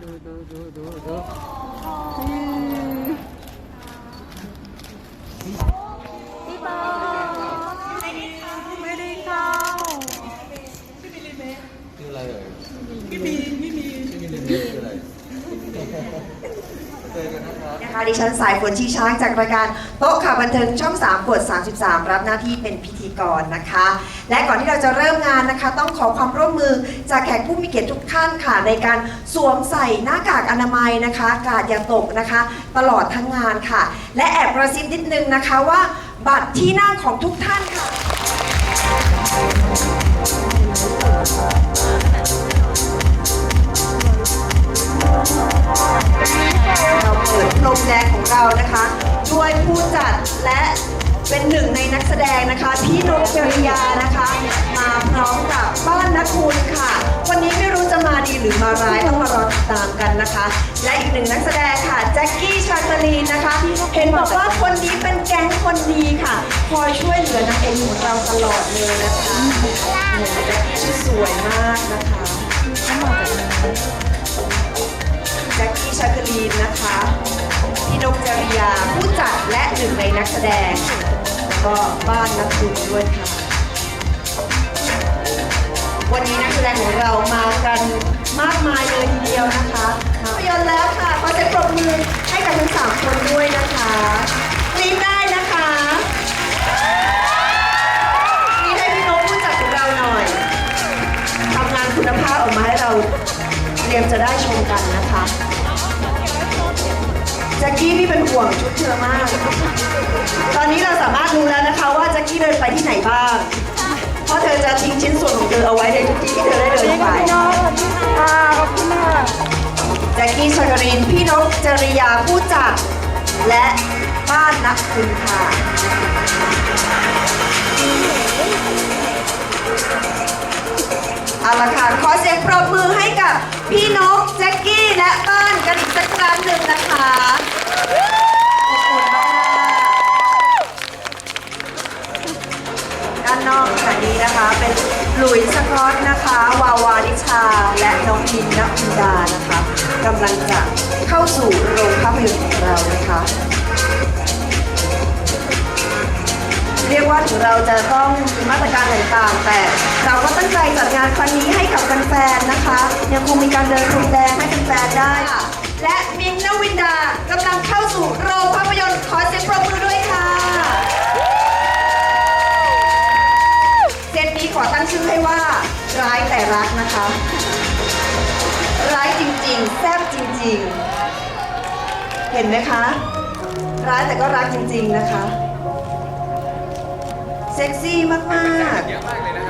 도도도도도 ดิฉันสายฝนชีช้างจากรายการโต๊ะข่าวบันเทิงช่อง3กด33 รับหน้าที่เป็นพิธีกรนะคะ และก่อนที่เราจะเริ่มงานนะคะ ต้องขอความร่วมมือจากแขกผู้มีเกียรติทุกท่านค่ะ ในการสวมใส่หน้ากากอนามัยนะคะ กาดอย่าตกนะคะ ตลอดทั้งงานค่ะ และแอบกระซิบนิดนึงนะคะว่าบัตรที่นั่งของทุกท่านค่ะเราเปิด เรานะคะด้วยผู้จัดและเป็นหนึ่งในนักแสดงนะคะ พี่นกจริยานะคะ มาพร้อมกับบ้านนักคุณค่ะ วันนี้ไม่รู้จะมาดีหรือมาร้ายต้องมารอติดตามกันนะคะ และอีกหนึ่งนักแสดงค่ะแจ็คกี้ชาตลีนนะคะเห็นบอกว่าคนนี้เป็นแก๊งคนดีค่ะ คอยช่วยเหลือนางเอกของเราตลอดเลยนะคะโอ้โหแจ็คกี้ชื่อสวยมากนะคะ พี่นกจริยาผู้จัดและหนึ่งในนักแสดง แล้วก็บ้านนักบุญด้วยค่ะ วันนี้นักแสดงของเรามากันมากมายเลยทีเดียวนะคะภาพยนตร์แล้วค่ะขอเสียงปรบมือให้กับทั้งสามคนด้วยนะคะรี๊ดได้นะคะกรี๊ดให้พี่นกผู้จัดของเราหน่อยทำงานคุณภาพออกมาให้เราเตรียมจะได้ชมกันนะคะ แจ็คกี้นี่เป็นห่วงชุดเธอมาก ตอนนี้เราสามารถรู้แล้วนะคะว่าแจ็คกี้เดินไปที่ไหนบ้าง เพราะเธอจะทิ้งชิ้นส่วนของเธอเอาไว้ในทุกที่ที่เธอได้เดินไปค่ะขอบคุณค่ะแจ็คกี้ชากรินพี่นกจริยาผู้จัด และบ้านนักคุณค่ะเอาละค่ะขอเสียงปรบมือให้กับพี่นกแจ็คกี้ และบ้านกันอีกสักครั้งหนึ่งนะคะอบคุณมากๆด้านนอกขณะนี้นะคะ เป็นหลุยส์สกอตนะคะ วาวานิชา และน้องมินนักพินดานะคะกำลังจะเข้าสู่โรงภาพยนตร์ของเรานะคะ เรียกว่าถึงเราจะต้องมีมาตรการต่างๆแต่ เราก็ตั้งใจจัดงานครั้งนี้ให้กับแฟนๆนะคะ ยังคงมีการเดินพรมแดงให้แฟนๆได้ และมินท์นวินดากำลังเข้าสู่โรงภาพยนตร์ขอเสียงปรบมือด้วยค่ะเซตนี้ขอตั้งชื่อให้ว่า ร้ายแต่รักนะคะ ร้ายจริงๆ แซ่บจริงๆ เห็นไหมคะ ร้ายแต่ก็รักจริงๆนะคะ เซ็กซี่มากเยอะมากเลยนะคร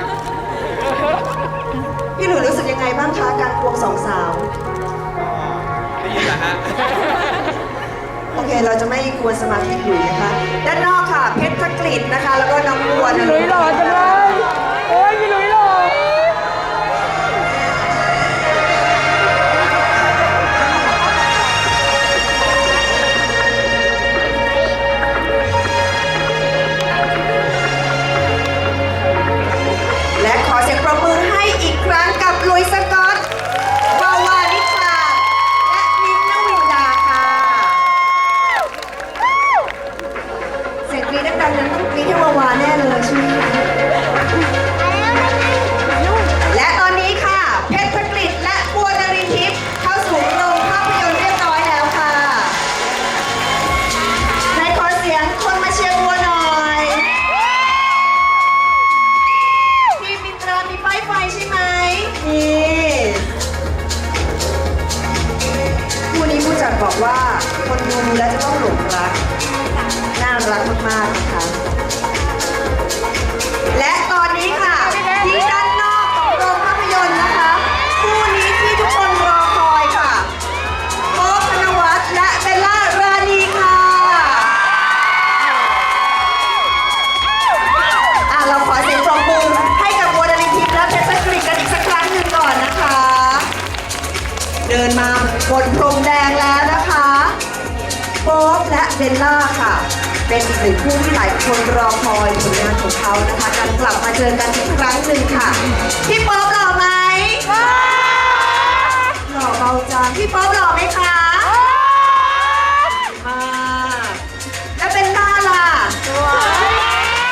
ับๆ พี่หลุยรู้สึกยังไงบ้างคะการควงสองสาว ได้ยินแล้วฮะโอเค เราจะไม่กวนสมาธิหลุยนะคะ ด้านนอกค่ะ เพชรธกฤษนะคะ แล้วก็น้องบัวนะหลุยหล่อจังเลย โอ้ยพี่หลุย เป็นอีกหนึ่งคู่ที่หลายคนรอคอยผลงานของเขานะคะการกลับมาเจอกันอีกครั้งหนึ่งค่ะ พี่ป๊อปหล่อไหมหล่อจังพี่ป๊อปหล่อไหมคะมากแล้วเป็นล่าล่ะ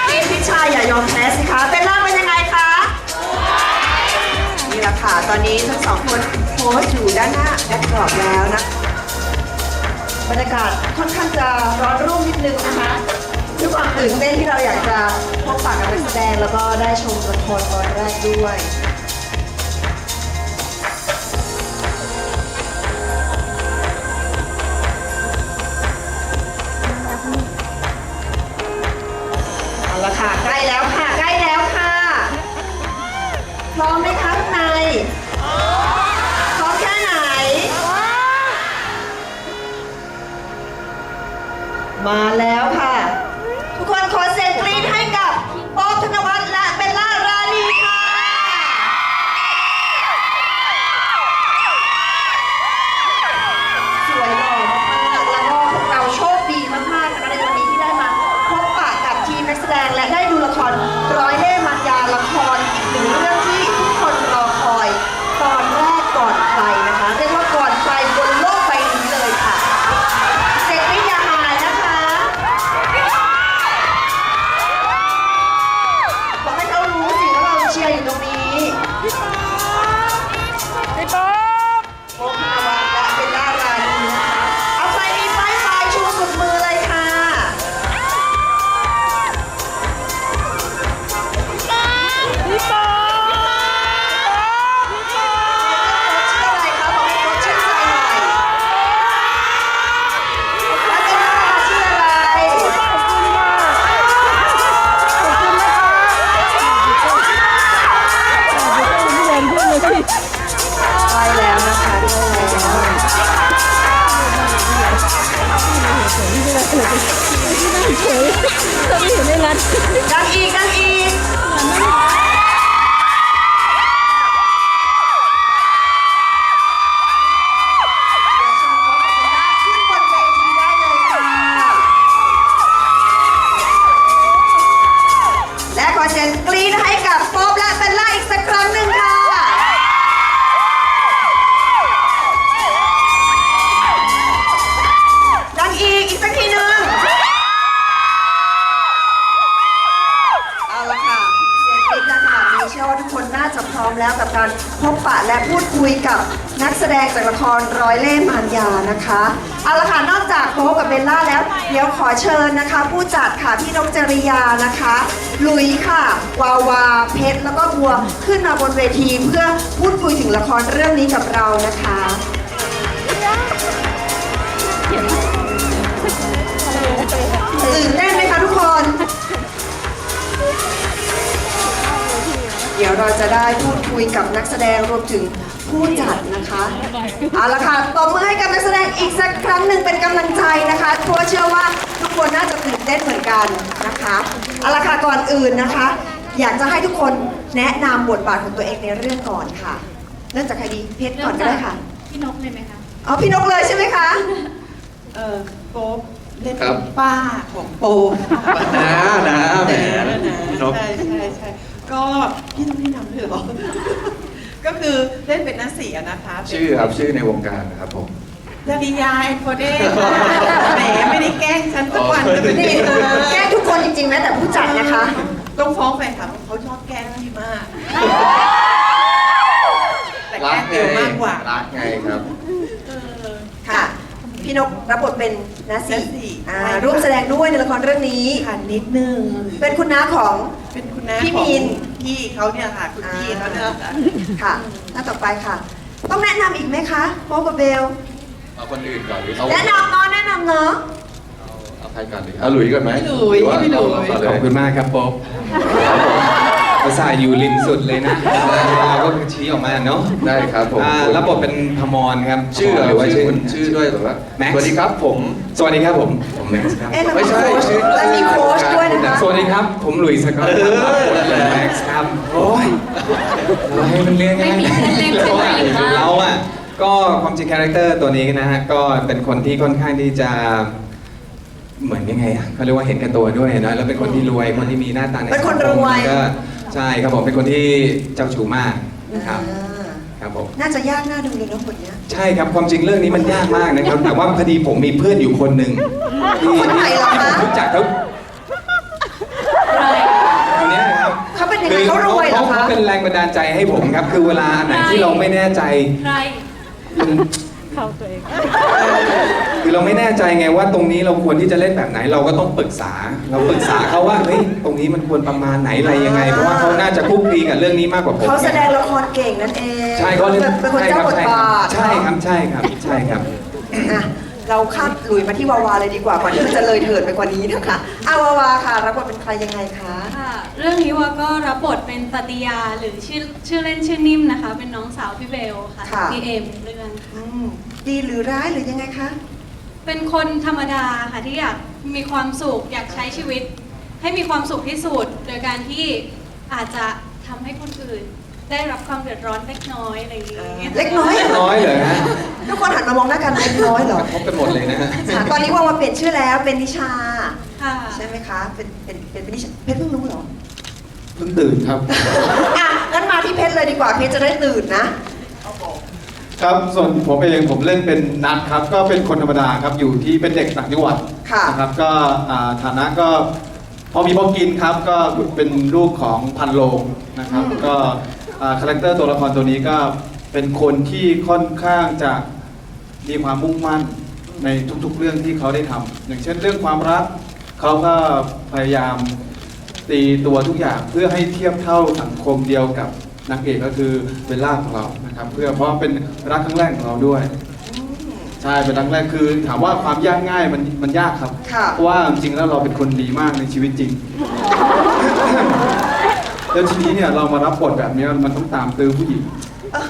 นี่พี่ชายอย่ายอมแพ้สิคะเป็นล่าเป็นยังไงคะนี่แหละค่ะตอนนี้ทั้งสองคนโพสต์อยู่ด้านหน้าแบ็คดรอปแล้วนะ บรรยากาศค่อนข้างจะร้อนรุ่มนิดนึงนะคะด้วยความตื่นเต้นที่เราอยากจะพบปะกับนักแสดงแล้วก็ได้ชมละครตอนแรกด้วย มาแล้วค่ะ ทุกคนขอเสียงกรี๊ด ร้อมแล้วกับการพบปะและพูดคุยกับนักแสดงจากละครร้อยเล่มมารยานะคะเอาละค่ะนอกจากโป๊กับเบลล่าแล้ว เดี๋ยวขอเชิญนะคะ ผู้จัดค่ะพี่นกจริยานะคะ ลุยค่ะ วาวาเพชรแล้วก็บัวขึ้นมาบนเวทีเพื่อพูดคุยถึงละครเรื่องนี้กับเรานะคะ เดี๋ยวเราจะได้พูดคุยกับนักแสดงรวมถึงผู้จัดนะคะเอาละค่ะตบมือให้กับนักแสดงอีกสักครั้งหนึ่งเป็นกำลังใจนะคะเพราะว่าเชื่อว่าทุกคนน่าจะตื่นเต้นเหมือนกันนะคะเอาละค่ะก่อนอื่นนะคะ อยากจะให้ทุกคนแนะนำบทบาทของตัวเองในเรื่องก่อนค่ะ เริ่มจากใครดีเพชรก่อนก็ได้ค่ะ พี่นกเลยไหมคะเอาพี่นกเลยใช่ไหมคะเออโป๊ปเล่นครับป้าของโปนะนะแหมพี่นก ใช่ใช่ใช่ ก็พี่ต้องแนะนำด้วยเหรอ ก็คือเล่นเป็นนักเสียนะคะชื่อครับชื่อในวงการนะครับผมจริยาแอนโฟเดนแหมไม่ได้แกล้งฉันทุกวันอ๋อจะเป็นนี่แกล้งทุกคนจริงๆแม้แต่ผู้จัดนะคะ ต้องฟ้องแฟนคลับเขาชอบแกล้งพี่มากแต่แกรัล้กงไงเดียวมากกว่ารักไงครับค่ะ พี่นกรับบทเป็นนาสีนาสีอ่าใช่ค่ะร่วมแสดงด้วยในละครเรื่องนี้ค่ะนิดนึง เป็นคุณน้าของเป็นคุณ น้าพี่ของมีนพี่เขาเนี่ยค่ะ คุณพี่เขาเนี่ยค่ะค่ะท่านต่อไปค่ะ ต้องแนะนำอีกไหมคะโป๊ปกับเบล เอาคนอื่นก่อนหรือเอาแนะนำเนาะแนะนำเนาะเอาใครก่อนดีเอาหลุยก่อนไหมพี่หลุยรือว่าพี่หลุยเอาเราก่อนเลขอบยคุณมากครับโป๊บ ภาษาห์อยู่ริมสุดเลยนะเราก็ชี้ออกมาเนาะได้ครับผมอ่ารับบทเป็นพมรครับชื่อหรือว่าชื่ชื่ออคุณชื่อด้วยแบบว่าแม็กซ์สวัสดีครับผม สวัสดีครับผมผมแม็กซ์ครับเอ๊ะแล้วไม่มีใช่โค้ชชื่อแล้วมีโค้ชด้วยนะคะสวัสดีครับ ผมหลุยส์สกอตครับรับบทเป็นแม็กซ์ครับโอ้ยเราให้มันเรียกง่ายไม่มีเส้นเล็กเส้นใหญ่อยู่บ้างเราอะก็ความจริงคาแรคเตอร์ตัวนี้นะฮะก็เป็นคนที่ค่อนข้างที่จะเหมือนยังไงอะเขาเรียกว่าเห็นแก่ตัวด้วยนะแล้วเป็นคนที่รวยคนที่มีหน้าตาในเป็นคนสังมรวยก็ ใช่ครับผมเป็นคนที่เจ้าชู้มากนะครับอ่าครับครับผมน่าจะยากน่าดูเลยเนาะบทเนี้ยใช่ครับความจริงเรื่องนี้มันยากมากนะครับ แต่ว่าพอดีผมมีเพื่อนอยู่คนหนึ่งที่คนไหนเหรอคะผมรู้จักเขาคนเนี้ยครับ เขาเป็นยังไงเขารวยเหรอคะเขาเป็นแรงบันดาลใจให้ผมครับ คือเวลาอันไหนที่เราไม่แน่ใจใคร เข้าตัวเอง คือเราไม่แน่ใจไงว่าตรงนี้เราควรที่จะเล่นแบบไหน เราก็ต้องปรึกษา เราปรึกษาเขาว่าเฮ้ยตรงนี้มันควรประมาณไหนอะไรยังไง เพราะว่าเขาน่าจะคลุกคลีกับเรื่องนี้มากกว่าผมเขาแสดงละครเก่งนั่นเองใช่เขาเล่นเป็นคนเจ้าบทบาทใช่ครับใช่ครับใช่ครับอะเราข้ามหลุยมาที่วาวาเลยดีกว่าก่อนที่มันจะเลยเถิดไปกว่านี้นะคะอาวาวาค่ะรับบทเป็นใครยังไงคะค่ะเรื่องนี้ว่าก็รับบทเป็นตติยาหรือชื่อชื่อเล่นชื่อนิ่มนะคะ เป็นน้องสาวพี่เบลค่ะค่ะพี่เอมเรื่องค่ะอืมดีหรือร้ายหรือยังไงคะ เป็นคนธรรมดาค่ะที่อยากมีความสุข อยากใช้ชีวิต ให้มีความสุขที่สุด โดยการที่อาจจะทำให้คนอื่น ได้รับความเดือดร้อนเล็กน้อยอะไรอย่างเงี้ยเล็กน้อยเล็กน้อยเหรอฮะทุกคนหันมามองหน้ากันเล็กน้อยเหรอกระทบกันหมดเลยนะฮะค่ะตอนนี้วาวาเปลี่ยนชื่อแล้วเป็นนิชา ค่ะ ใช่ไหมคะ เป็นเป็นเป็นเป็นนิชาเพชรเพิ่งรู้เหรอเพิ่งตื่นครับ อะงั้นมาที่เพชรเลยดีกว่าเพชรจะได้ตื่นนะ ครับ ส่วนผมเองผมเล่นเป็นนัทครับ ก็เป็นคนธรรมดาครับ อยู่ที่เป็นเด็กต่างจังหวัดค่ะนะครับ ก็อ่าฐานะก็พอมีพอกินครับ ก็เป็นลูกของพันโลงนะครับอืมก็อ่าคาแรคเตอร์ตัวละครตัวนี้ก็เป็นคนที่ค่อนข้างจะมีความมุ่งมั่นในทุกๆเรื่องที่เขาได้ทำอย่างเช่นเรื่องความรัก เขาก็พยายามตีตัวทุกอย่างเพื่อให้เทียบเท่าสังคมเดียวกับ นางเอกก็คือเบลล่าของเรานะครับเพื่อเพราะว่าเป็นรักครั้งแรกของเราด้วยใช่เป็นรักแรกคือ ถามว่าความยากง่ายมันมันยากครับค่ะ เพราะว่าจริงๆแล้วเราเป็นคนดีมากในชีวิตจริง แล้วทีนี้เนี่ยเรามารับบทแบบนี้มันต้องตามตื้อผู้หญิง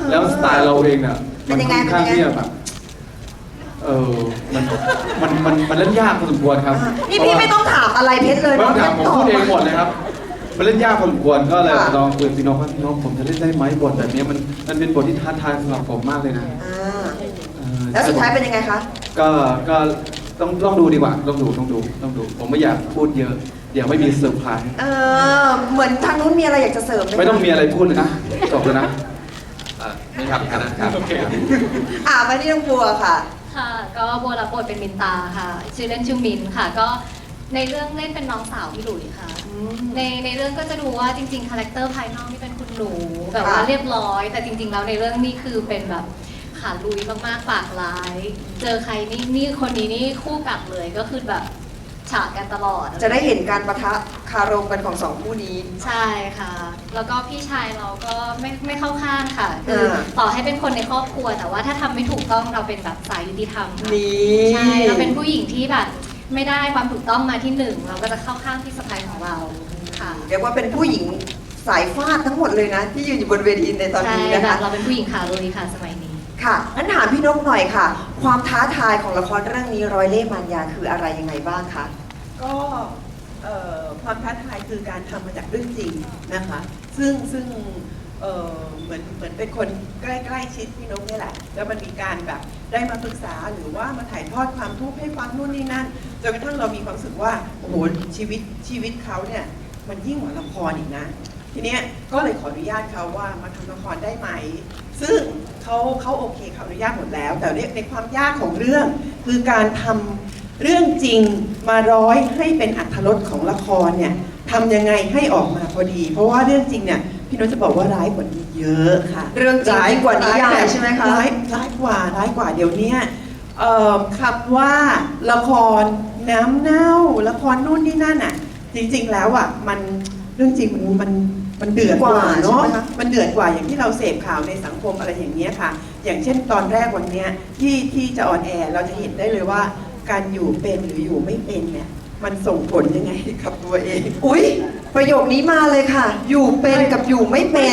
แล้วสไตล์เราเองเนี่ยเป็มันนยังไงค่อนข้างเป็นยังไง ที่จะแบบเออมันมันมันมันเล่นยากพอสมควรครับนี่พี่ไม่ต้องถามอะไรเพชรเลยไม่ต้เนาะองถามผมพูดเองหมดเลยครับ มันเล่นยากพอสมควรก็เลยค่ะ ลองคุยกับพี่น้องว่าพี่น้องผมจะเล่นได้ไหมบทแบบนี้มันมันเป็นบทที่ท้าทายสำหรับผมมากเลยนะอ่าเออแล้วสุดท้ายเป็นยังไงคะ ก็ก็ต้องต้องดูดีกว่าต้องดูต้องดูต้องดู ผมไม่อยากพูดเยอะเดี๋ยวไม่มีเซอร์ไพรส์เออเหมือนทางนู้นมีอะไรอยากจะเสริมไหมคะไม่ต้องมีอะไรพูดเลยนะจบแล้วนะอะนี่ครับนะครับโอเค อ่ามาที่น้องบัวค่ะ ค่ะ ก็บัวรับบทเป็นมินตาค่ะ ชื่อเล่นชื่อมินค่ะ ก็ ในเรื่องเล่นเป็นน้องสาวพี่หลุยค่ะ ในในเรื่องก็จะดูว่าจริงๆคาแรคเตอร์ภายนอกนี่เป็นคุณหนูแบบว่าค่ะเรียบร้อย แต่จริง ๆ แล้วในเรื่องนี้คือเป็นแบบขาลุยมากๆปากร้าย เจอใครนี่นี่คนนี้นี่คู่กัดเลยก็คือแบบฉากกันตลอด จะได้เห็นการประทะคารมกันของสองคู่นี้ ใช่ค่ะ แล้วก็พี่ชายเราก็ไม่ไม่เข้าข้างค่ะ คือเออต่อให้เป็นคนในครอบครัว แต่ว่าถ้าทำไม่ถูกต้องเราเป็นแบบสายยุติธรรมค่ะนี่ใช่เราเป็นผู้หญิงที่แบบ ไม่ได้ความถูกต้องมาที่หนึ่งเราก็จะเข้าข้างพี่สะพ้ายของเราค่ะเรียกว่าเป็นผู้หญิงสายฟาดทั้งหมดเลยนะ ที่ยืนอยู่บนเวทีในตอนใช่นี้นะแบคะบเราเป็นผู้หญิงขาลุยค่ะสมัยนี้ ค่ะงั้นถามพี่นกหน่อยค่ะ ความท้าทายของละครเรื่องนี้ร้อยเล่ห์มารยาคืออะไรยังไงบ้างคะ ก็เอ่อความท้าทายคือการทำมาจากเรื่องจริงนะคะ ซึ่งซึ่ง เออเหมือนเหมือนเป็นคนใกล้ใกล้ชิดพี่นกนี่แหละ แล้วมันมีการแบบได้มาปรึกษาหรือว่ามาถ่ายทอดความทุกข์ให้ฟังนู่นนี่นั่นจนกระทั่งเรามีความรู้สึกว่าโอ้โหชีวิตชีวิตเขาเนี่ยมันยิ่งกว่าละครอีกนะ ทีเนี้ยก็เลยขออนุญาตเขาว่ามาทำละครได้ไหม ซึ่งเขาเขาโอเคเขาอนุญาตหมดแล้ว แต่ในในความยากของเรื่อง คือการทำเรื่องจริงมาร้อยให้เป็นอัธรสของละครเนี่ยทำยังไงให้ออกมาพอดี เพราะว่าเรื่องจริงเนี่ย พี่นุ้ยจะบอกว่าร้ายกว่านี้เยอะค่ะเรื่องจริงยิ่งกว่านิยายร้แบบใช่ไหมคะ ร้ายร้ายกว่าร้ายกว่าเดี๋ยวเนี้ยเอ่อคำว่าละครน้ำเน่าละครนู่นนี่นั่นอะ จริงๆแล้วอะมันเรื่องจริงมันมันมันเดือดกว่าเนาะใช่ไหมคะมันเดือดกว่าอย่างที่เราเสพข่าวในสังคมอะไรอย่างเงี้ยค่ะ อย่างเช่นตอนแรกวันเนี้ยที่ที่จะออนแอร์เราจะเห็นได้เลยว่า การอยู่เป็นหรืออยู่ไม่เป็นเนี่ย มันส่งผลยังไงกับตัวเอง อุ๊ย ประโยคนี้มาเลยค่ะ อยู่เป็นกับอยู่ไม่เป็น